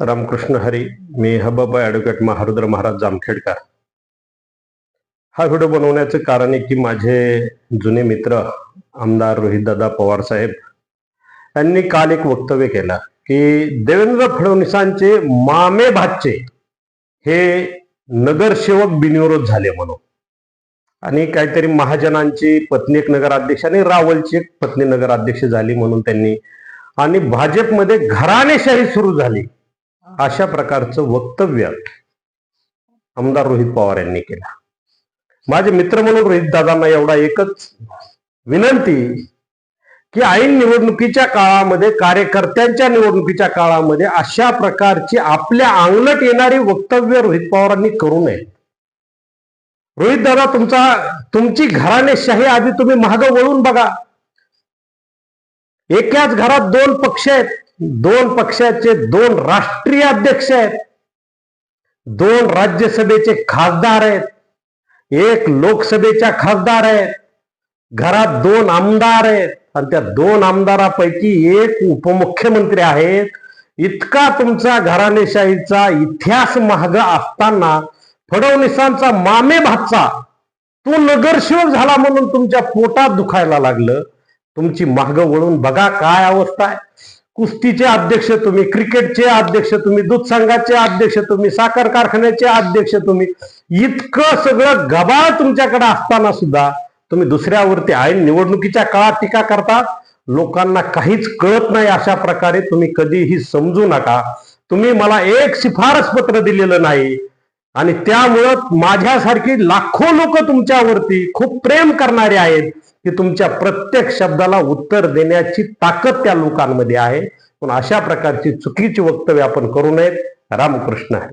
रामकृष्ण हरी मी हबब ॲडव्होकेट महारुद्र महाराज जामखेडकर. हा व्हिडिओ बनवण्याचं कारण आहे की माझे जुने मित्र आमदार रोहितदादा पवार साहेब यांनी काल एक वक्तव्य केलं की देवेंद्र फडणवीसांचे मामे भाचे हे नगरसेवक बिनविरोध झाले म्हणून. आणि काहीतरी महाजनांची पत्नी एक नगराध्यक्ष आणि रावलची एक पत्नी नगराध्यक्ष झाली म्हणून त्यांनी. आणि भाजपमध्ये घराणेशाही सुरू झाली. अशा प्रकारचं वक्तव्य आमदार रोहित पवार यांनी केलं. माझे मित्र म्हणून रोहित दादांना एवढा एकच विनंती की ऐन निवडणुकीच्या काळामध्ये कार्यकर्त्यांच्या निवडणुकीच्या काळामध्ये अशा प्रकारची आपल्या अंगलट येणारी वक्तव्य रोहित पवारांनी करू नये. रोहित दादा तुमचा तुमची घराणेशाही आधी तुम्ही महाग वळून बघा. एकाच घरात दोन पक्ष आहेत. दोन पक्षाचे दोन राष्ट्रीय अध्यक्ष आहेत. दोन राज्यसभेचे खासदार आहेत. एक लोकसभेच्या खासदार आहेत. घरात दोन आमदार आहेत. आणि त्या दोन आमदारापैकी एक उपमुख्यमंत्री आहेत. इतका तुमचा घराणेशाहीचा इतिहास महाग असताना फडणवीसांचा मामे भातचा तो नगरसेवक झाला म्हणून तुमच्या पोटात दुखायला लागलं. तुमची माग वळून बघा काय अवस्था आहे. कुस्तीचे अध्यक्ष तुम्ही क्रिकेटचे अध्यक्ष तुम्ही दूध संघाचे अध्यक्ष तुम्ही साखर कारखान्याचे अध्यक्ष तुम्ही इतकं सगळं गबाळ तुमच्याकडे असताना सुद्धा तुम्ही दुसऱ्यावरती ऐन निवडणुकीच्या काळात टीका करता लोकांना काहीच कळत नाही अशा प्रकारे तुम्ही कधीही समजू नका. तुम्ही मला एक शिफारस पत्र दिलेलं नाही. आणि त्यामुळं माझ्यासारखी लाखो लोक तुमच्यावरती खूप प्रेम करणारे आहेत की तुमच्या प्रत्येक शब्दाला उत्तर देण्याची ताकद त्या लोकांमध्ये आहे. पण अशा प्रकारची चुकीची वक्तव्य आपण करू नयेत. रामकृष्ण आहे